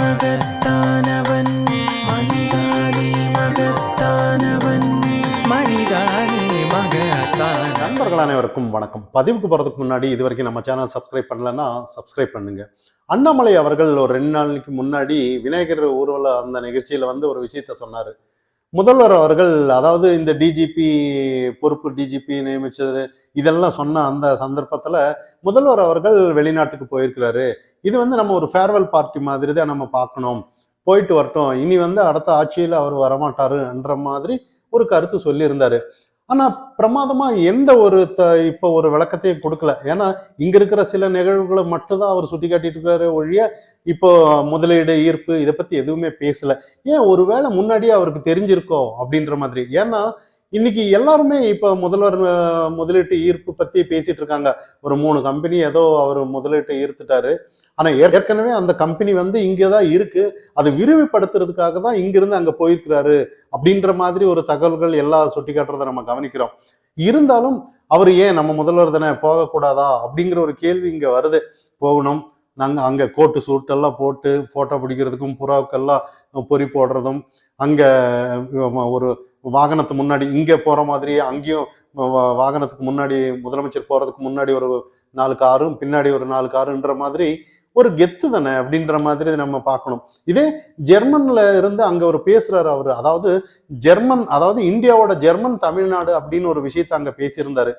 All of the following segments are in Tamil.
மகத்தானவன். மகத்தானவன். மகத்தான நண்பர்கள் அனைவருக்கும் வணக்கம். பதிவுக்கு போகிறதுக்கு முன்னாடி இது வரைக்கும் நம்ம சேனல் சப்ஸ்கிரைப் பண்ணலன்னா சப்ஸ்கிரைப் பண்ணுங்க. அண்ணாமலை அவர்கள் ஒரு ரெண்டு நாளைக்கு முன்னாடி விநாயகர் ஊர்வல அந்த நிகழ்ச்சியில வந்து ஒரு விஷயத்த சொன்னார். முதல்வர் அவர்கள் அதாவது இந்த டிஜிபி பொறுப்பு டிஜிபி நியமிச்சது இதெல்லாம் சொன்ன அந்த சந்தர்ப்பத்துல முதல்வர் அவர்கள் வெளிநாட்டுக்கு போயிருக்கிறாரு. இது வந்து நம்ம ஒரு ஃபேர்வெல் பார்ட்டி மாதிரி தான் நம்ம பார்க்கணும். போயிட்டு வரட்டும். இனி வந்து அடுத்த ஆட்சியில் அவர் வரமாட்டாருன்ற மாதிரி ஒரு கருத்து சொல்லியிருந்தாரு. ஆனால் பிரமாதமாக எந்த ஒரு த இப்போ ஒரு விளக்கத்தையும் கொடுக்கல. ஏன்னா இங்கே இருக்கிற சில நிகழ்வுகளை மட்டும்தான் அவர் சுட்டி காட்டிட்டு இருக்காரு ஒழிய இப்போ முதலீடு ஈர்ப்பு இதை பற்றி எதுவுமே பேசலை. ஏன் ஒருவேளை முன்னாடியே அவருக்கு தெரிஞ்சிருக்கோ அப்படின்ற மாதிரி. ஏன்னா இன்னைக்கு எல்லாருமே இப்போ முதல்வர் முதலீட்டு ஈர்ப்பு பத்தி பேசிட்டு இருக்காங்க. ஒரு மூணு கம்பெனி ஏதோ அவர் முதலீட்டை ஈர்த்துட்டாரு. ஆனா ஏற்கனவே அந்த கம்பெனி வந்து இங்கே தான் இருக்கு. அதை விரிவுபடுத்துறதுக்காக தான் இங்கிருந்து அங்க போயிருக்கிறாரு அப்படின்ற மாதிரி ஒரு தகவல்கள் எல்லாம் சுட்டி காட்டுறதை நம்ம கவனிக்கிறோம். இருந்தாலும் அவர் ஏன் நம்ம முதல்வர் தானே போகக்கூடாதா அப்படிங்கிற ஒரு கேள்வி இங்க வருது. போகணும். நாங்க அங்க கோட்டு சூட் எல்லாம் போட்டு போட்டோ பிடிக்கிறதுக்கும் புறாவுக்கெல்லாம் பொறி போடுறதும் அங்க ஒரு வாகனத்து முன்னாடி இங்கே போகிற மாதிரி அங்கேயும் வாகனத்துக்கு முன்னாடி முதலமைச்சர் போகிறதுக்கு முன்னாடி ஒரு நாலு காரும் பின்னாடி ஒரு நாலு காருன்ற மாதிரி ஒரு கெத்து தானே அப்படின்ற மாதிரி நம்ம பார்க்கணும். இதே ஜெர்மன்ல இருந்து அங்க ஒரு பேசுறாரு அவரு. அதாவது ஜெர்மன் அதாவது இந்தியாவோட ஜெர்மன் தமிழ்நாடு அப்படின்னு ஒரு விஷயத்த அங்க பேசியிருந்தாரு.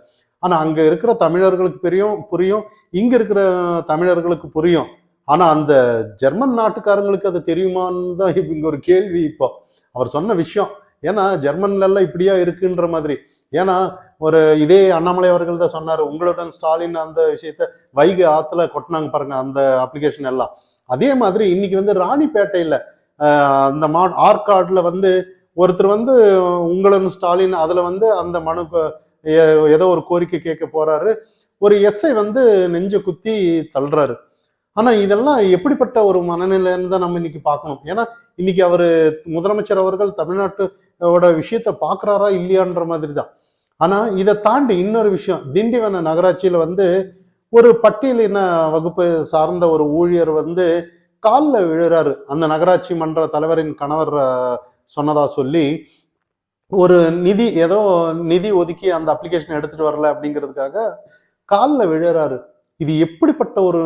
ஆனா அங்க இருக்கிற தமிழர்களுக்கு புரியும் புரியும். இங்க இருக்கிற தமிழர்களுக்கு புரியும். ஆனா அந்த ஜெர்மன் நாட்டுக்காரங்களுக்கு அது தெரியுமான்னு தான் இங்க ஒரு கேள்வி இப்போ. அவர் சொன்ன விஷயம் ஏன்னா ஜெர்மன்லெல்லாம் இப்படியா இருக்குன்ற மாதிரி. ஏன்னா ஒரு இதே அண்ணாமலை அவர்கள் தான் சொன்னார் உங்களுடன் ஸ்டாலின் அந்த விஷயத்த வைகை ஆற்றுல கொட்டினாங்க பாருங்க அந்த அப்ளிகேஷன் எல்லாம். அதே மாதிரி இன்னைக்கு வந்து ராணிப்பேட்டையில் அந்த மா ஆற்காடுல வந்து ஒருத்தர் வந்து உங்களுடன் ஸ்டாலின் அதில் வந்து அந்த மனு ஏதோ ஒரு கோரிக்கை கேட்க போறாரு. ஒரு எஸ்ஐ வந்து நெஞ்ச குத்தி தள்ளுறாரு. ஆனா இதெல்லாம் எப்படிப்பட்ட ஒரு மனநிலைன்னு தான் நம்ம இன்னைக்கு பார்க்கணும். ஏன்னா இன்னைக்கு அவரு முதலமைச்சர் அவர்கள் தமிழ்நாட்டோட விஷயத்த பாக்குறாரா இல்லையான்ற மாதிரி தான் ஆனா இதை தாண்டி இன்னொரு விஷயம். திண்டிவன நகராட்சியில வந்து ஒரு பட்டியலின வகுப்பு சார்ந்த ஒரு ஊழியர் வந்து காலில் விழுறாரு. அந்த நகராட்சி மன்ற தலைவரின் கணவர் சொன்னதா சொல்லி ஒரு நிதி ஏதோ நிதி ஒதுக்கி அந்த அப்ளிகேஷன் எடுத்துட்டு வரல அப்படிங்கிறதுக்காக காலில் விழுறாரு. இது எப்படிப்பட்ட ஒரு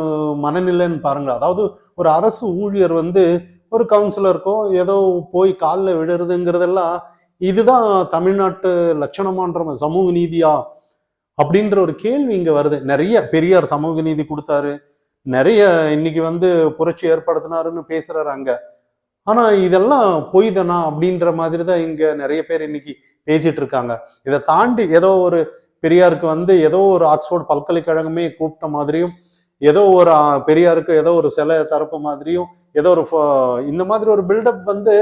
மனநிலைன்னு பாருங்க. அதாவது ஒரு அரசு ஊழியர் வந்து ஒரு கவுன்சிலருக்கோ ஏதோ போய் காலில் விழுறதுங்கிறதெல்லாம் இதுதான் தமிழ்நாட்டு லட்சணமான்ற சமூக நீதியா? அப்படின்ற ஒரு கேள்வி இங்க வருது. நிறைய பெரியார் சமூக நீதி கொடுத்தாரு. நிறைய இன்னைக்கு வந்து புரட்சி ஏற்படுத்தினாருன்னு பேசுறாரு அங்க. ஆனா இதெல்லாம் பொய் தானா அப்படின்ற மாதிரி தான் இங்க நிறைய பேர் இன்னைக்கு பேசிட்டு இருக்காங்க. இதை தாண்டி ஏதோ ஒரு பெரியாருக்கு வந்து ஏதோ ஒரு ஆக்ஸ்போர்ட் பல்கலைக்கழகமே கூப்பிட்ட மாதிரியும் ஏதோ ஒரு பெரியாருக்கு ஏதோ ஒரு சிலை தரப்பு மாதிரியும் ஏதோ ஒரு ஃபோ- இந்த மாதிரி ஒரு பில்டப் வந்து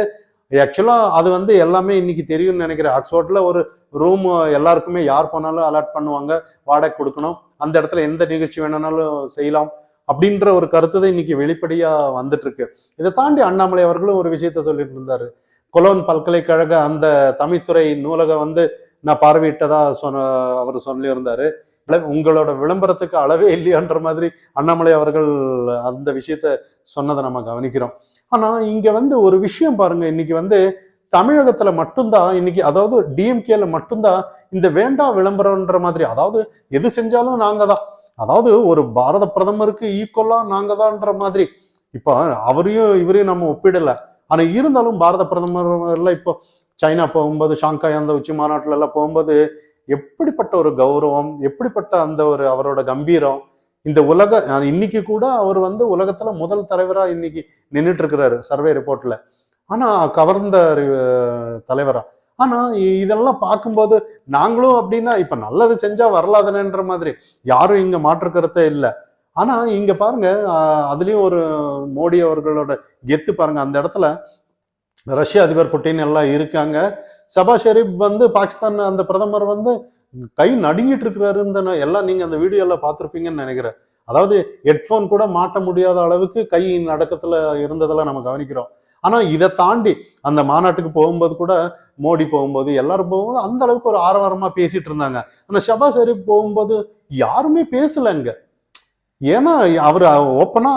ஆக்சுவலாக அது வந்து எல்லாமே இன்னைக்கு தெரியும்னு நினைக்கிறேன். ஆக்ஸ்போர்ட்ல ஒரு ரூம் எல்லாருக்குமே யார் போனாலும் அலாட் பண்ணுவாங்க வாடகை கொடுக்கணும் அந்த இடத்துல எந்த நிகழ்ச்சி வேணும்னாலும் செய்யலாம் அப்படின்ற ஒரு கருத்து தான் இன்னைக்கு வெளிப்படையா வந்துட்டு இருக்கு இதை தாண்டி அண்ணாமலை அவர்களும் ஒரு விஷயத்த சொல்லிட்டு இருந்தாரு. கொலோன் பல்கலைக்கழக அந்த தமிழ்துறை நூலகம் வந்து நான் பார்வையிட்டதா சொன்ன அவர் சொல்லியிருந்தாரு. இருந்தாரு உங்களோட விளம்பரத்துக்கு அளவே இல்லையான்ற மாதிரி அண்ணாமலை அவர்கள் அந்த விஷயத்த சொன்னதை நம்ம கவனிக்கிறோம். ஆனா இங்க வந்து ஒரு விஷயம் பாருங்க இன்னைக்கு வந்து தமிழகத்துல மட்டும்தான் இன்னைக்கு அதாவது டிஎம்கேல மட்டும்தான் இந்த வேண்டா விளம்பரம்ன்ற மாதிரி அதாவது எது செஞ்சாலும் நாங்க தான். அதாவது ஒரு பாரத பிரதமருக்கு ஈக்குவலா நாங்க தான்ன்ற மாதிரி. இப்போ அவரையும் இவரையும் நம்ம ஒப்பிடல. ஆனா இருந்தாலும் பாரத பிரதமர் எல்லாம் இப்போ சைனா போகும்போது ஷாங்காய் அந்த உச்சி மாநாட்டில் எல்லாம் போகும்போது எப்படிப்பட்ட ஒரு கௌரவம் எப்படிப்பட்ட அந்த ஒரு அவரோட கம்பீரம் இந்த உலக இன்னைக்கு கூட அவர் வந்து உலகத்துல முதல் தலைவரா இன்னைக்கு நின்றுட்டு இருக்கிறாரு சர்வே ரிப்போர்ட்ல. ஆனா கவர்ந்த தலைவரா. ஆனா இதெல்லாம் பார்க்கும்போது நாங்களும் அப்படின்னா இப்ப நல்லது செஞ்சா வரலாதனன்ற மாதிரி. யாரும் இங்க மாற்று கருத்தே இல்லை. ஆனா இங்க பாருங்க அதுலயும் ஒரு மோடி அவர்களோட கெத்து பாருங்க அந்த இடத்துல ரஷ்ய அதிபர் புட்டின் எல்லாம் இருக்காங்க. சபா ஷெரீப் வந்து பாகிஸ்தான் அந்த பிரதமர் வந்து கை நடுங்கிட்டு இருக்கிறாருன்னு எல்லாம் நீங்க அந்த வீடியோல பார்த்துருப்பீங்கன்னு நினைக்கிறேன். அதாவது ஹெட்ஃபோன் கூட மாட்ட முடியாத அளவுக்கு கை நடக்கத்துல இருந்ததெல்லாம் நம்ம கவனிக்கிறோம். ஆனா இதை தாண்டி அந்த மாநாட்டுக்கு போகும்போது கூட மோடி போகும்போது எல்லாரும் போகும்போது அந்த அளவுக்கு ஒரு ஆரவாரமா பேசிட்டு இருந்தாங்க. ஆனா ஷபா ஷெரீப் போகும்போது யாருமே பேசலைங்க ஏன்னா அவர் ஓப்பனா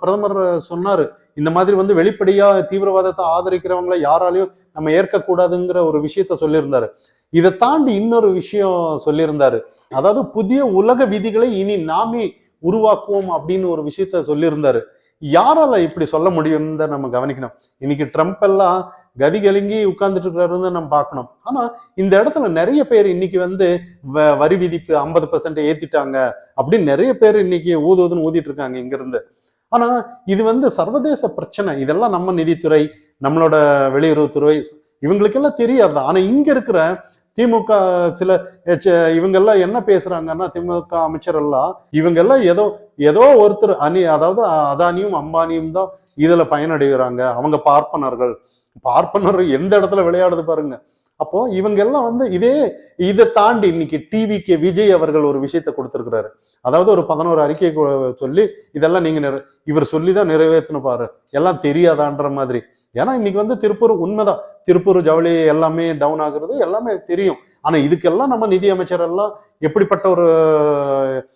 பிரதமர் சொன்னாரு இந்த மாதிரி வந்து வெளிப்படையா தீவிரவாதத்தை ஆதரிக்கிறவங்கள யாராலையும் நம்ம ஏற்கக்கூடாதுங்கிற ஒரு விஷயத்த சொல்லியிருந்தாரு. இதை தாண்டி இன்னொரு விஷயம் சொல்லியிருந்தாரு. அதாவது புதிய உலக விதிகளை இனி நாமே உருவாக்குவோம் அப்படின்னு ஒரு விஷயத்த சொல்லியிருந்தாரு. யாரால இப்படி சொல்ல முடியும்னு தான் நம்ம கவனிக்கணும். இன்னைக்கு ட்ரம்ப் எல்லாம் கதி கலங்கி உட்கார்ந்துட்டு இருக்கிறாருன்னு நம்ம பார்க்கணும். ஆனா இந்த இடத்துல நிறைய பேர் இன்னைக்கு வந்து வ- வரி விதிப்பு ஐம்பது பர்சன்ட் ஏத்திட்டாங்க அப்படின்னு நிறைய பேர் இன்னைக்கு ஊதுவதுன்னு ஊதிட்டு இருக்காங்க இங்கிருந்து. ஆனா இது வந்து சர்வதேச பிரச்சனை. இதெல்லாம் நம்ம நிதித்துறை நம்மளோட வெளியுறவுத்துறை இவங்களுக்கெல்லாம் தெரியாது. ஆனா இங்க இருக்கிற திமுக சில எச்ச- இவங்கெல்லாம் என்ன பேசுறாங்கன்னா திமுக அமைச்சர் எல்லாம் இவங்கெல்லாம் ஏதோ ஏதோ ஒருத்தர் அணி அதாவது அதானியும் அம்பானியும் தான் இதுல பயனடைகிறாங்க. அவங்க பார்ப்பனர்கள். பார்ப்பனர் எந்த இடத்துல விளையாடுது பாருங்க. அப்போ இவங்க எல்லாம் வந்து இதே இதை தாண்டி இன்னைக்கு டிவிக்கு விஜய் அவர்கள் ஒரு விஷயத்த கொடுத்துருக்கிறாரு. அதாவது ஒரு பதினோரு அறிக்கை சொல்லி இதெல்லாம் நீங்க நிறை இவர் சொல்லி தான் நிறைவேற்றணும் பாரு எல்லாம் தெரியாதான்ற மாதிரி. ஏன்னா இன்னைக்கு வந்து திருப்பூர் உண்மைதான். திருப்பூர் ஜவுளி எல்லாமே டவுன் ஆகுறது எல்லாமே தெரியும். ஆனா இதுக்கெல்லாம் நம்ம நிதி அமைச்சர் எல்லாம் எப்படிப்பட்ட ஒரு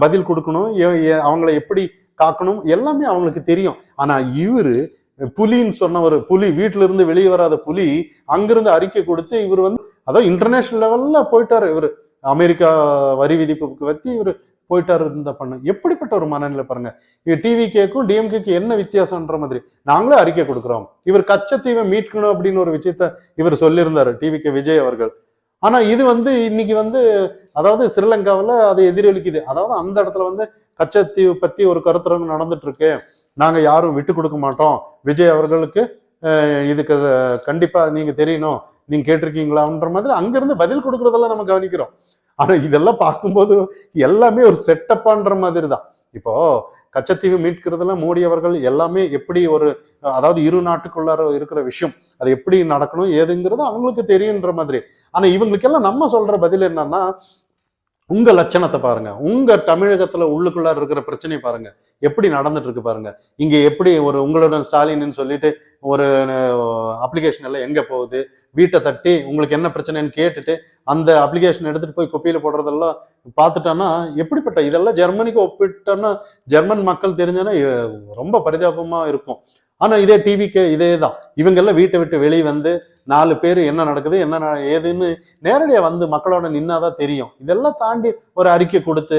பதில் கொடுக்கணும்? எ- எப்படி காக்கணும்? எல்லாமே அவங்களுக்கு தெரியும். ஆனா இவரு புலின்னு சொன்னவர் புலி வீட்டுல இருந்து வெளியே வராத புலி அங்கிருந்து அறிக்கை கொடுத்து இவர் வந்து அதாவது இன்டர்நேஷனல் லெவல்ல போயிட்டாரு இவர். அமெரிக்கா வரி விதிப்புக்கு வச்சு இவர் போயிட்டாரு இருந்த பண்ண. எப்படிப்பட்ட ஒரு மனநிலை பாருங்க. டிவி கேக்கும் டிஎம்கேக்கு என்ன வித்தியாசம்ன்ற மாதிரி. நாங்களே அறிக்கை கொடுக்குறோம். இவர் கச்சத்தீவை மீட்கணும் அப்படின்னு ஒரு விஷயத்த இவர் சொல்லியிருந்தாரு டிவி கே விஜய் அவர்கள். ஆனா இது வந்து இன்னைக்கு வந்து அதாவது ஸ்ரீலங்காவில் அது எதிரொலிக்குது. அதாவது அந்த இடத்துல வந்து கச்சத்தீவு பத்தி ஒரு கருத்தரங்கு நடந்துட்டு இருக்கு. நாங்கள் யாரும் விட்டு கொடுக்க மாட்டோம். விஜய் அவர்களுக்கு இதுக்கு கண்டிப்பாக கண்டிப்பா நீங்க தெரியணும். நீங்க கேட்டிருக்கீங்களான்ற மாதிரி அங்கிருந்து பதில் கொடுக்கறதெல்லாம் நம்ம கவனிக்கிறோம். ஆனா இதெல்லாம் பார்க்கும்போது எல்லாமே ஒரு செட்டப்பான்ற மாதிரி தான் இப்போ கச்சத்தீவு மீட்கிறதுல மோடி அவர்கள் எல்லாமே எப்படி ஒரு அதாவது இரு நாட்டுக்குள்ளார இருக்கிற விஷயம் அது எப்படி நடக்கணும் ஏதுங்கிறது அவங்களுக்கு தெரியுன்ற மாதிரி. ஆனா இவங்களுக்கெல்லாம் நம்ம சொல்ற பதில் என்னன்னா உங்க லட்சணத்தை பாருங்க. உங்க தமிழகத்துல உள்ளுக்குள்ளார இருக்கிற பிரச்சனையை பாருங்க. எப்படி நடந்துட்டு இருக்கு பாருங்க. இங்க எப்படி ஒரு உங்களுடன் ஸ்டாலின்னு சொல்லிட்டு ஒரு அப்ளிகேஷன் எல்லாம் எங்க போகுது? வீட்டை தட்டி உங்களுக்கு என்ன பிரச்சனைன்னு கேட்டுட்டு அந்த அப்ளிகேஷன் எடுத்துட்டு போய் குப்பையில் போடுறதெல்லாம் பார்த்துட்டோன்னா எப்படிப்பட்ட இதெல்லாம் ஜெர்மனிக்கு ஒப்பிட்டோன்னா ஜெர்மன் மக்கள் தெரிஞ்சோன்னா ரொம்ப பரிதாபமா இருக்கும். ஆனால் இதே டிவிக்கு இதே தான் இவங்கெல்லாம் வீட்டை விட்டு வெளியே வந்து நாலு பேர் என்ன நடக்குது என்ன ஏதுன்னு நேரடியாக வந்து மக்களோட நின்னாதான் தெரியும். இதெல்லாம் தாண்டி ஒரு அறிக்கை கொடுத்து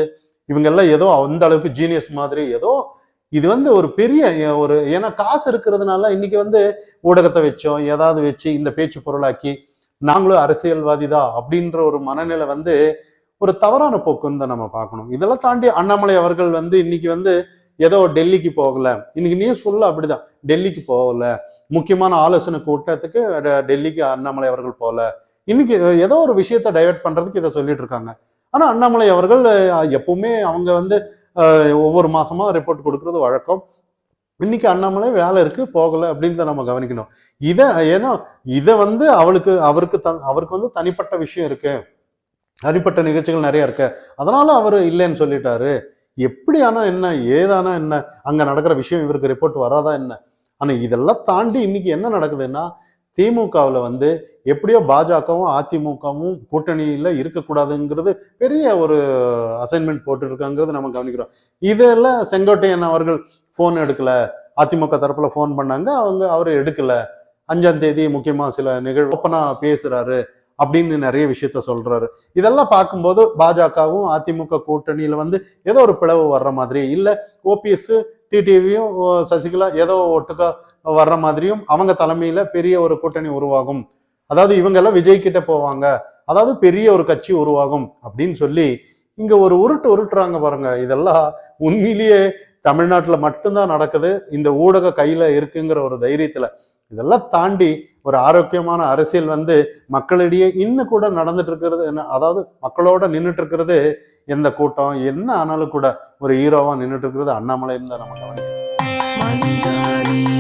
இவங்கெல்லாம் ஏதோ அந்த அளவுக்கு ஜீனியஸ் மாதிரி ஏதோ இது வந்து ஒரு பெரிய ஒரு ஏன்னா காசு இருக்கிறதுனால இன்னைக்கு வந்து ஊடகத்தை வச்சோம் ஏதாவது வச்சு இந்த பேச்சு பொருளாக்கி நாங்களும் அரசியல்வாதி தான் அப்படின்ற ஒரு மனநிலை வந்து ஒரு தவறான போக்குன்னு தான் நம்ம பார்க்கணும். இதெல்லாம் தாண்டி அண்ணாமலை அவர்கள் வந்து இன்னைக்கு வந்து ஏதோ டெல்லிக்கு போகல. இன்னைக்கு நியூஸ் ஃபுல்லாக அப்படிதான். டெல்லிக்கு போகல. முக்கியமான ஆலோசனை கூட்டத்துக்கு டெல்லிக்கு அண்ணாமலை அவர்கள் போகல இன்னைக்கு ஏதோ ஒரு விஷயத்த டைவர்ட் பண்றதுக்கு இதை சொல்லிட்டு இருக்காங்க. ஆனால் அண்ணாமலை அவர்கள் எப்பவுமே அவங்க வந்து ஒவ்வொரு மாசமா ரிப்போர்ட் கொடுக்கறது வழக்கம். இன்னைக்கு அண்ணாமலை வேலை இருக்கு போகல அப்படின்னு தான் நம்ம கவனிக்கணும். இதை ஏன்னா இதை வந்து அவளுக்கு அவருக்கு த- அவருக்கு வந்து தனிப்பட்ட விஷயம் இருக்கு. தனிப்பட்ட நிகழ்ச்சிகள் நிறைய இருக்கு. அதனால அவர் இல்லைன்னு சொல்லிட்டாரு. எப்படி என்ன ஏதானா என்ன அங்கே நடக்கிற விஷயம் இவருக்கு ரிப்போர்ட் வராதா என்ன? ஆனால் இதெல்லாம் தாண்டி இன்னைக்கு என்ன நடக்குதுன்னா திமுகவில் வந்து எப்படியோ பாஜகவும் அதிமுகவும் கூட்டணியில் இருக்கக்கூடாதுங்கிறது பெரிய ஒரு அசைன்மெண்ட் போட்டுருக்காங்கிறது நம்ம கவனிக்கிறோம். இதெல்லாம் செங்கோட்டையன் அவர்கள் ஃபோன் எடுக்கலை. அதிமுக தரப்பில் ஃபோன் பண்ணாங்க. அவங்க அவர் எடுக்கலை. அஞ்சாம் தேதி முக்கியமாக சில நிகழ்வு ஓப்பனா பேசுறாரு. அப்படின்னு நிறைய விஷயத்த சொல்றாரு. இதெல்லாம் பார்க்கும்போது பாஜகவும் அதிமுக கூட்டணியில வந்து ஏதோ ஒரு பிளவு வர்ற மாதிரி இல்ல ஓபிஎஸ் டிடிவியும் சசிகலா ஏதோ ஒட்டுக்கா வர்ற மாதிரியும் அவங்க தலைமையில பெரிய ஒரு கூட்டணி உருவாகும். அதாவது இவங்க எல்லாம் விஜய் கிட்ட போவாங்க. அதாவது பெரிய ஒரு கட்சி உருவாகும் அப்படின்னு சொல்லி இங்க ஒரு உருட்டு உருட்டுறாங்க பாருங்க. இதெல்லாம் உண்மையிலேயே தமிழ்நாட்டில் மட்டும்தான் நடக்குது. இந்த ஊடக கையில இருக்குங்கிற ஒரு தைரியத்துல. இதெல்லாம் தாண்டி ஒரு ஆரோக்கியமான அரசியல் வந்து மக்களிடையே இன்னும் கூட நடந்துட்டு இருக்கிறது என்ன அதாவது மக்களோட நின்றுட்டு இருக்கிறது எந்த கூட்டம் என்ன ஆனாலும் கூட ஒரு ஹீரோவா நின்றுட்டு இருக்கிறது அண்ணாமலைன்னு தான் நம்ம கவனிக்கணும்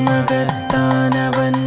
மகத்தானவன்